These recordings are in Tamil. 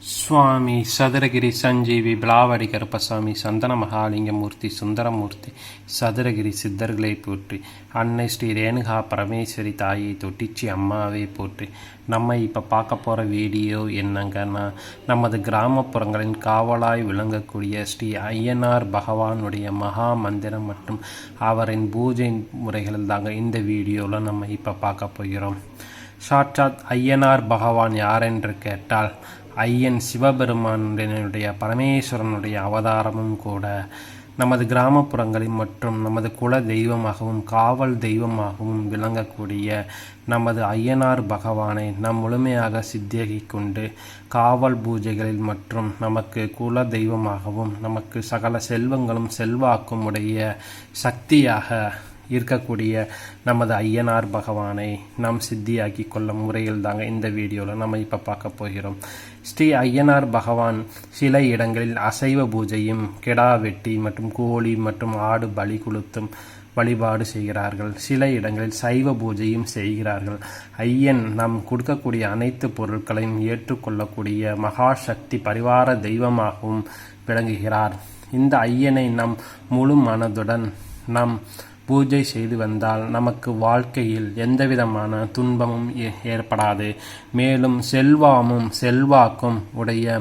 சுவாமி சதுரகிரி சஞ்சீவி பிளாவடி கருப்பசாமி சந்தன மகாலிங்கமூர்த்தி சுந்தரமூர்த்தி சதுரகிரி சித்தர்களை போற்றி அன்னை ஸ்ரீ ரேணுகா பரமேஸ்வரி தாயை தொட்டிச்சி அம்மாவை போற்றி. நம்ம இப்போ பார்க்க போகிற வீடியோ என்னங்கன்னா நமது கிராமப்புறங்களின் காவலாய் விளங்கக்கூடிய ஸ்ரீ ஐயனார் பகவானுடைய மகா மந்திரம் மற்றும் அவரின் பூஜை முறைகள் தாங்க இந்த வீடியோவில் நம்ம இப்போ பார்க்க போகிறோம். சாட்சாத் ஐயனார் பகவான் யாரென்று கேட்டால் ஐயன் சிவபெருமானுடைய பரமேஸ்வரனுடைய அவதாரமும் கூட நமது கிராமப்புறங்களில் மற்றும் நமது குல தெய்வமாகவும் காவல் தெய்வமாகவும் விளங்கக்கூடிய நமது ஐயனார் பகவானை நம் முழுமையாக சித்தியகிக் கொண்டு காவல் பூஜைகளில் மற்றும் நமக்கு குல தெய்வமாகவும் நமக்கு சகல செல்வங்களும் செல்வாக்கும் உடைய சக்தியாக இருக்கக்கூடிய நமது ஐயனார் பகவானை நாம் சித்தியாக்கி கொள்ளும் முறையில் தாங்க இந்த வீடியோவில் நம்ம இப்போ பார்க்க போகிறோம். ஸ்ரீ ஐயனார் பகவான் சில இடங்களில் அசைவ பூஜையும் கெடா வெட்டி மற்றும் கோழி மற்றும் ஆடு பலி கொளுத்தும் வழிபாடு செய்கிறார்கள். சில இடங்களில் சைவ பூஜையும் செய்கிறார்கள். ஐயன் நாம் கொடுக்கக்கூடிய அனைத்து பொருட்களையும் ஏற்றுக்கொள்ளக்கூடிய மகாசக்தி பரிவார தெய்வமாகவும் விளங்குகிறார். இந்த ஐயனை நம் முழு மனதுடன் நம் பூஜை செய்து வந்தால் நமக்கு வாழ்க்கையில் எந்தவிதமான துன்பமும் ஏ- ஏற்படாது. மேலும் செல்வாமும் செல்வாக்கும் உடைய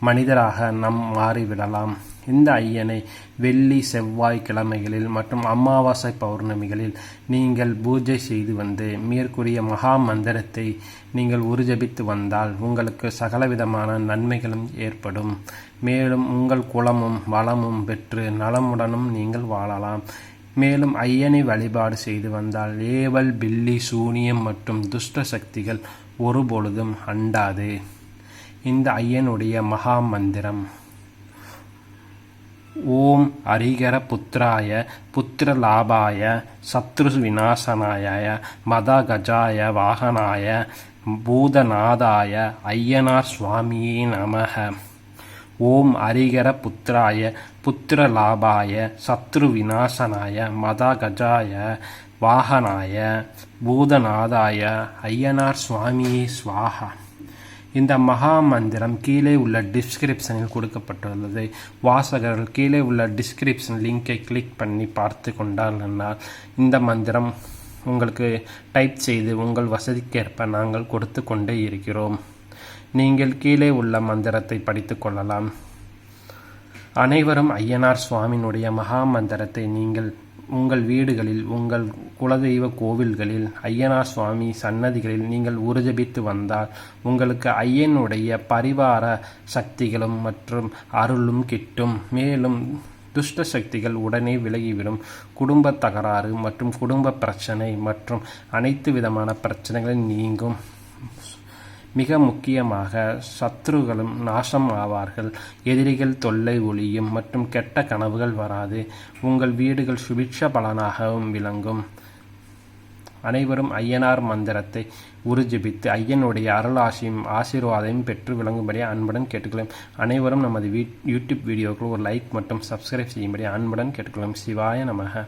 மனிதராக நாம் மாறிவிடலாம். இந்த ஐயனை வெள்ளி செவ்வாய் கிழமைகளில் மற்றும் அமாவாசை பௌர்ணமிகளில் நீங்கள் பூஜை செய்து வந்து மேற்கூறிய மகா மந்திரத்தை நீங்கள் உருஜபித்து வந்தால் உங்களுக்கு சகலவிதமான நன்மைகளும் ஏற்படும். மேலும் உங்கள் குலமும் வளமும் பெற்று நலமுடனும் நீங்கள் வாழலாம். மேலும் ஐயனை வழிபாடு செய்து வந்தால் ஏவல் பில்லி சூனியம் மற்றும் துஷ்ட சக்திகள் ஒருபொழுதும் அண்டாது. இந்த ஐயனுடைய மகா மந்திரம் ஓம் அரிகர புத்திராய புத்திர லாபாய சத்ரு விநாசனாய மத கஜாய வாகனாய பூதநாதாய ஐயனார் சுவாமியே நமக. ஓம் அரிகர புத்திராய புத்திர லாபாய சத்ரு விநாசனாய மத கஜாய வாகனாய பூதநாதாய ஐயனார் சுவாமியே ஸ்வாஹா இந்த மகா மந்திரம் கீழே உள்ள டிஸ்கிரிப்ஷனில் கொடுக்கப்பட்டுள்ளது. வாசகர்கள் கீழே உள்ள டிஸ்கிரிப்ஷன் லிங்கை கிளிக் பண்ணி பார்த்து கொண்டால் இந்த மந்திரம் உங்களுக்கு டைப் செய்து உங்கள் வசதிக்கேற்ப நாங்கள் கொடுத்து கொண்டே இருக்கிறோம். நீங்கள் கீழே உள்ள மந்திரத்தை படித்துக் கொள்ளலாம். அனைவரும் ஐயனார் சுவாமியினுடைய மகா மந்திரத்தை நீங்கள் உங்கள் வீடுகளில் உங்கள் குலதெய்வ கோவில்களில் ஐயனார் சுவாமி சன்னதிகளில் நீங்கள் உறுதிபித்து வந்தால் உங்களுக்கு ஐயனுடைய பரிவார சக்திகளும் மற்றும் அருளும் கிட்டும். மேலும் துஷ்ட சக்திகள் உடனே விலகிவிடும். குடும்ப தகராறு மற்றும் குடும்ப பிரச்சனை மற்றும் அனைத்து விதமான பிரச்சனைகளும் நீங்கும். மிக முக்கியமாக சத்ருகளும் நாசம் ஆவார்கள் எதிரிகள் தொல்லை ஒளியும் மற்றும் கெட்ட கனவுகள் வராது உங்கள் வீடுகள் சுபிட்ச பலனாகவும் விளங்கும் அனைவரும் ஐயனார் மந்திரத்தை உருஜபித்து ஐயனுடைய அருளாசியும் ஆசீர்வாதையும் பெற்று விளங்கும்படி அன்புடன் கேட்டுக்கொள்ளும் அனைவரும் நமது வீ யூடியூப் வீடியோக்கள் ஒரு லைக் மற்றும் சப்ஸ்கிரைப் செய்யும்படி அன்புடன் கேட்டுக்கொள்ளும் சிவாய நமக